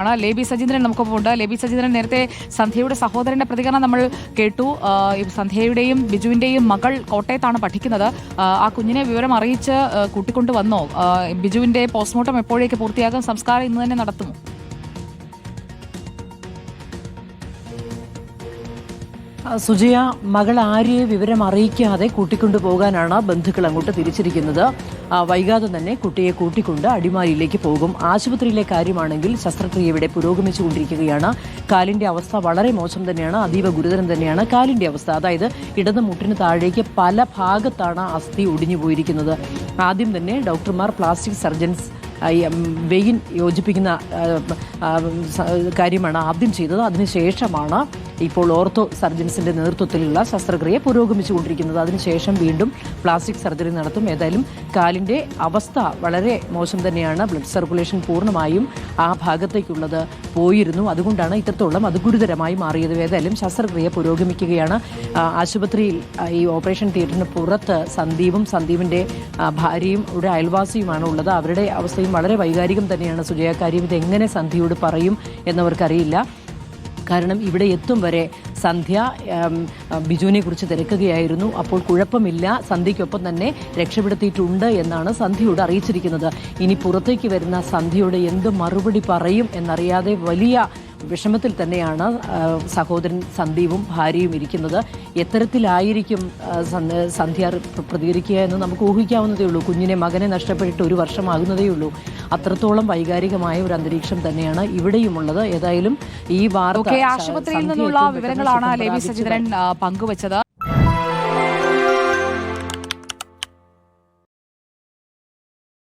ആണ്? ലേബി സജീന്ദ്രൻ നമുക്കൊപ്പം ഉണ്ട്. ലേബി സജീന്ദ്രൻ നേരത്തെ സന്ധ്യയുടെ സഹോദരന്റെ പ്രതികരണം നമ്മൾ കേട്ടു. സന്ധ്യയുടെയും ബിജുവിന്റെയും മകൾ കോട്ടയത്താണ് പഠിക്കുന്നത്. ആ, ആ കുഞ്ഞിനെ വിവരം അറിയിച്ച് കൂട്ടിക്കൊണ്ടു വന്നോ? ബിജുവിന്റെ പോസ്റ്റ്മോർട്ടം എപ്പോഴേക്ക് പൂർത്തിയാകും? സംസ്കാരം ഇന്ന് തന്നെ നടത്തുമോ? സുജയ മകൾ ആര്യയെ വിവരം അറിയിക്കാതെ കൂട്ടിക്കൊണ്ടു പോകാനാണ് ബന്ധുക്കൾ അങ്ങോട്ട് തിരിച്ചിരിക്കുന്നത്. വൈകാതെ തന്നെ കുട്ടിയെ കൂട്ടിക്കൊണ്ട് അടിമാലിയിലേക്ക് പോകും. ആശുപത്രിയിലെ കാര്യമാണെങ്കിൽ ശസ്ത്രക്രിയ ഇവിടെ പുരോഗമിച്ചുകൊണ്ടിരിക്കുകയാണ് കാലിന്റെ അവസ്ഥ വളരെ മോശം തന്നെയാണ് അതീവ ഗുരുതരം തന്നെയാണ്. കാലിന്റെ അവസ്ഥ അതായത് ഇടത് മുട്ടിന് താഴേക്ക് പല ഭാഗത്താണ് അസ്ഥി ഒടിഞ്ഞു പോയിരിക്കുന്നത്. ആദ്യം തന്നെ ഡോക്ടർമാർ പ്ലാസ്റ്റിക് സർജൻസ് വെയിൻ യോജിപ്പിക്കുന്ന കാര്യമാണ് ആദ്യം ചെയ്തത്. അതിനുശേഷമാണ് ഇപ്പോൾ ഓർത്തോ സർജൻസിന്റെ നേതൃത്വത്തിലുള്ള ശസ്ത്രക്രിയ പുരോഗമിച്ചുകൊണ്ടിരിക്കുന്നത്. അതിനുശേഷം വീണ്ടും പ്ലാസ്റ്റിക് സർജറി നടത്തും. ഏതായാലും കാലിന്റെ അവസ്ഥ വളരെ മോശം തന്നെയാണ്. ബ്ലഡ് സർക്കുലേഷൻ പൂർണമായും ആ ഭാഗത്തേക്കുള്ളത് പോയിരുന്നു. അതുകൊണ്ടാണ് ഇത്രത്തോളം അത് ഗുരുതരമായി മാറിയത്. ഏതായാലും ശസ്ത്രക്രിയ പുരോഗമിക്കുകയാണ്. ആശുപത്രിയിൽ ഈ ഓപ്പറേഷൻ തിയേറ്ററിന് പുറത്ത് സന്ദീപും സന്ദീപിന്റെ ഭാര്യയും ഒരു അയൽവാസിയുമാണ് ഉള്ളത്. അവരുടെ അവസ്ഥയും വളരെ വൈകാരികം തന്നെയാണ്. സുജയ കാര്യം ഇതെങ്ങനെ സന്ധിയോട് പറയും എന്നവർക്കറിയില്ല. കാരണം ഇവിടെ എത്തും വരെ സന്ധ്യ ബിജുവിനെ കുറിച്ച് തിരക്കുകയായിരുന്നു. അപ്പോൾ കുഴപ്പമില്ല. സന്ധ്യയ്ക്കൊപ്പം തന്നെ രക്ഷപ്പെടുത്തിയിട്ടുണ്ട് എന്നാണ് സന്ധ്യയോട് അറിയിച്ചിരിക്കുന്നത്. ഇനി പുറത്തേക്ക് വരുന്ന സന്ധ്യയോട് എന്ത് മറുപടി പറയും എന്നറിയാതെ വലിയ വിഷമത്തിൽ തന്നെയാണ് സഹോദരൻ സന്ദീപും ഭാര്യയും ഇരിക്കുന്നത്. എത്തരത്തിലായിരിക്കും സന്ധ്യ- സന്ധ്യ പ്ര- പ്രതികരിക്കുക എന്ന് നമുക്ക് ഊഹിക്കാവുന്നതേ ഉള്ളൂ കുഞ്ഞിനെ മകനെ നഷ്ടപ്പെട്ടിട്ട് ഒരു വർഷമാകുന്നതേ ഉള്ളൂ അത്രത്തോളം വൈകാരികമായ ഒരു അന്തരീക്ഷം തന്നെയാണ് ഇവിടെയുമുള്ളത്. ഏതായാലും ഈ വാർത്ത ആശുപത്രിയിൽ നിന്നുള്ള വിവരങ്ങളാണ് സജിതൻ പങ്കുവച്ചത്.